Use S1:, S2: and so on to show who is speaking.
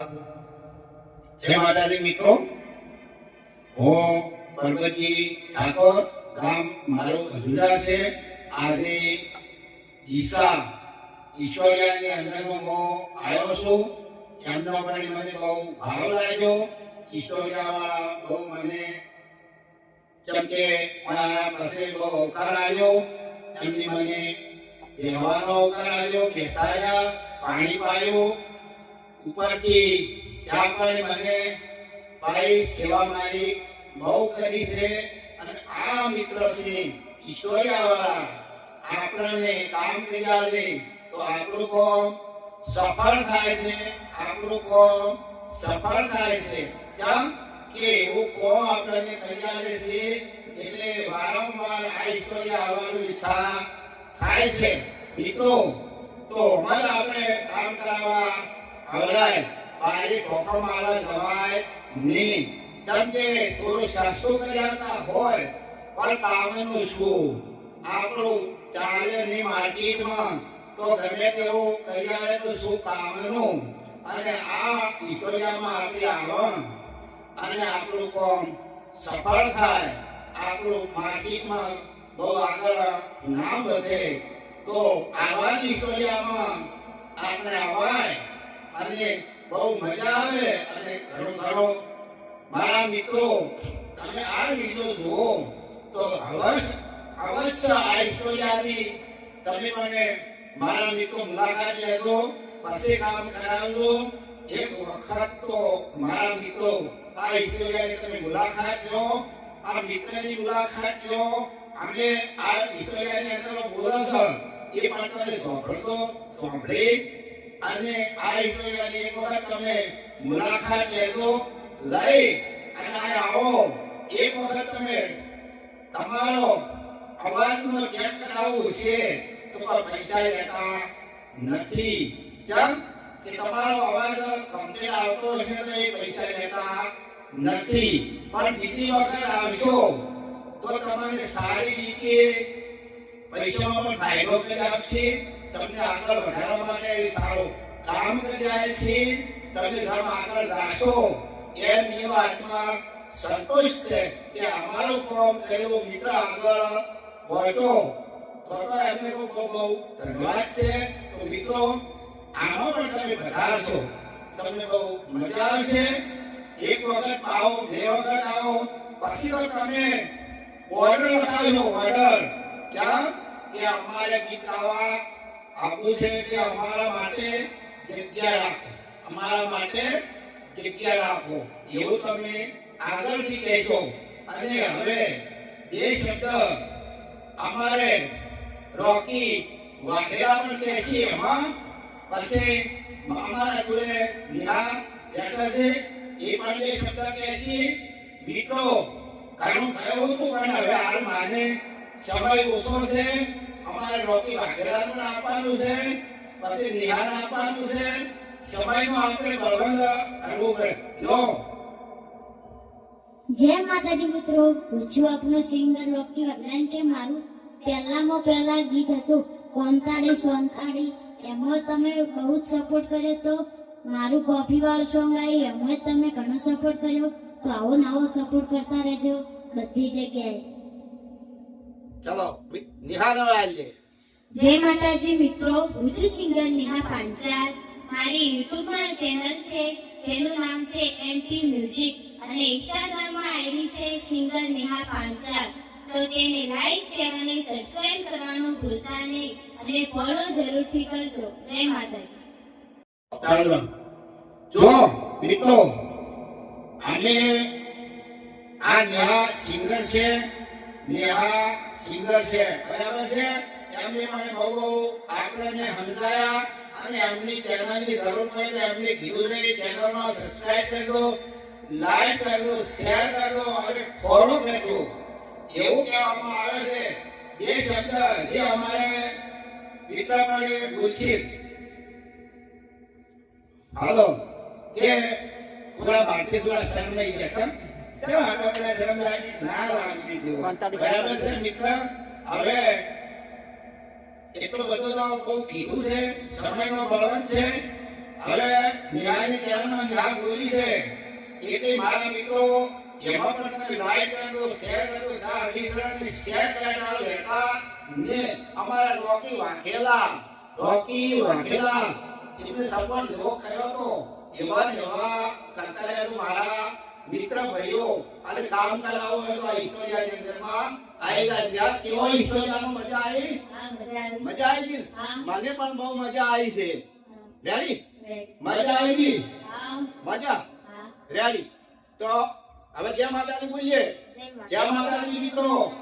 S1: જય માતાજી મિત્રો. હું પરબતજી ઠાકોર, ગામ મારું અજુડા છે. આજે ઈસા ઈશ્વરિયાની અંદરમાં હું આવ્યો છું. એમનો પણ મને બહુ ભાવ લાગ્યો. ઈશ્વરિયાવાળા બહુ મને કેમ કે મારા પાસે બહુ અવકાર આવ્યો. એમની મને વ્યવહારનો અવકાર આવ્યો, ખેસાયા, પાણી પાયું. ઉપરથી ત્યાં પણ મને ભાઈ સેવા મારી, બહુ કરી છે અને આ મિત્ર શ્રી ઈશ્વરિયાવાળા આપણને કામ કર્યા છે, તો આપણું કોમ સફળ થાય છે, આપણું કોમ સફળ થાય છે. કેમ? કે એવું કોમ આપણને કર્યા છે એટલે વારંવાર આ ઈશ્વરિયા આવવાનું ઈચ્છા થાય છે. મિત્રો, તો અમારે આપણે કામ કરાવવા આવડાય બારી મારવા જવાય નહીં. કેમ થોડું સસ્તું કર્યા હોય, પણ કામનું શું આપણું ચાલે નહીં માર્કેટમાં. તો ગમે તેવું કર્યા તો શું કામનું અને આ ઈશ્વરિયામાં આપણી આવન અને આપણું કોમ સફળ થાય. આપણું માર્કેટમાં બહુ આગળ નામ વધે. તો આવા જ ઈશ્વરિયામાં આપણે આવાય અને બહુ મજા આવે અને ઘણું કરો મારા મિત્રો, તમે આ વીડિયો જુઓ, તો અવશ્ય અવશ્ય આ ઈશ્વરિયાની તમે મને મારા મિત્રો મુલાકાત લેજો, પછી કામ કરાવજો. એક વખત તો મારા મિત્રો આ ઈશ્વરિયાની તમે મુલાકાત લો, આ મિત્રની મુલાકાત લો. અમે આ ઈશ્વરિયાની અંદર બોલો છો એ પણ તમે સાંભળજો સાંભળી અને આ ઈશ્વરિયાની એક વખત તમે મુલાકાત લેજો. લઈ અને આ આવો. એક વખત તમે તમારો અવાજનો ચેક કરાવવું છે તો કોઈ પૈસા રહેતા નથી. કેમ? કે તમારો અવાજ કમ્પ્લીટ આવતો હશે તો એ પૈસા લેતા નથી. પણ બીજી વખત આવશો તો તમને સારી રીતે પૈસામાં પણ ફાયદો કરી આપશે. તમને આગળ વધારવા માટે એ સારું. કામ રહ્યા છે તમે ધર્મ આગળ રાખો. એમ એવો આત્મા સંતોષ છે કે અમારું કામ કરેલું મિત્ર આગળ વધો. તો તો એમને બહુ બહુ ધન્યવાદ છે. તો મિત્રો, આનો પણ તમે વધારશો. તમને બહુ મજા આવશે. એક વખત આવો, બે વખત આવો. પછી તો તમે ઓર્ડર લખાવજો ઓર્ડર ક્યાં? કે અમારે ગીત ગાવા આપવું છે કે અમારા માટે જગ્યા રાખો. અમારા માટે જગ્યા રાખો. એવું તમે આગળથી કહેશો. અને હવે બે શબ્દ અમારે રોકી વાઘેલા પણ કહે છે એમાં. પછી અમારા જોડે નિહા છે. એ પણ બે શબ્દ કહે છે. મિત્રો, ઘણું થયું હતું પણ હવે હાલ માને સમય ઓછો છે. અમારે રોકી વાઘેલાનું આપવાનું છે, પછી નિહાર આપવાનું છે. સમયનો આપણે બળવંત કરવું પડે. લો.
S2: જય માતાજી મિત્રો, હું આપનો સિંગર રોકી વાઘેલાન કે મારું પહેલામાં પહેલા ગીત હતું કોંતાડી સોંતાડી એમાં તમે બહુ જ સપોર્ટ કર્યો તો મારું કોફી વાળું સોંગ આવ્યું એમાં તમે ઘણો સપોર્ટ કર્યો. તો આવો નવો સપોર્ટ કરતા રહેજો. બધી જગ્યાએ.
S1: ચલો નિહાર વાળે
S3: જય માતાજી મિત્રો હું છું સિંગર નિહા પાંચાલ મારી યુટ્યુબમાં ચેનલ છે જેનું નામ છે એમપી મ્યુઝિક અને ઇન્સ્ટાગ્રામમાં આઈડી છે સિંગર નિહા પાંચાલ. તો તેને લાઈક શેર અને સબસ્ક્રાઇબ કરવાનું ભૂલતા નહીં અને ફોલો જરૂરથી કરજો. જય માતાજી.
S1: જો મિત્રો અને આ નેહા સિંગર છે નેહા સિંગર છે. બરાબર છે? એમને મને બહુ બહુ આપણને સમજાયા અને એમની ચેનલની જરૂર પડે તો એમની છે ચેનલમાં સબસ્ક્રાઇબ કરજો લાઈક કરજો શેર કરજો અને ફોલો કરજો. એવું કહેવામાં આવે છે. બે શબ્દ જે અમારે વિક્રમણે ગુલશીત હાલો. કે પૂરા ભારતીય થોડા શરમ નહીં ગયા કેમ? કેમ આટલા બધા લાગી? ના લાગી જેવું બરાબર છે મિત્ર? હવે એટલું બધું તો બહુ કીધું છે. સમયનો બળવંત છે. હવે નિહાળની ચેનલમાં નિહાળ બોલી છે. એટલે મારા મિત્રો એમાં પણ તમે લાઈક કરજો શેર કરજો જા અઢીસરાને શેર કરતા રહેતા ને અમારા રોકી વાઘેલા રોકી વાઘેલા. એટલે સપોર્ટ જેવો કર્યો તો એવા જ કરતા રહ્યા મારા મિત્ર ભાઈઓ અને કામ કરાવો તો આ ઈશ્વરિયાની અંદરમાં આવી જાય કેવો ઈશ્વરિયામાં મજા આવી?
S3: મજા આવી.
S1: ગઈ. મને પણ બહુ મજા આવી છે. રેડી? મજા આવી ગઈ? મજા? રેડી. તો હવે જય માતાજી બોલીએ.
S3: જય માતા
S1: જય માતાજી મિત્રો.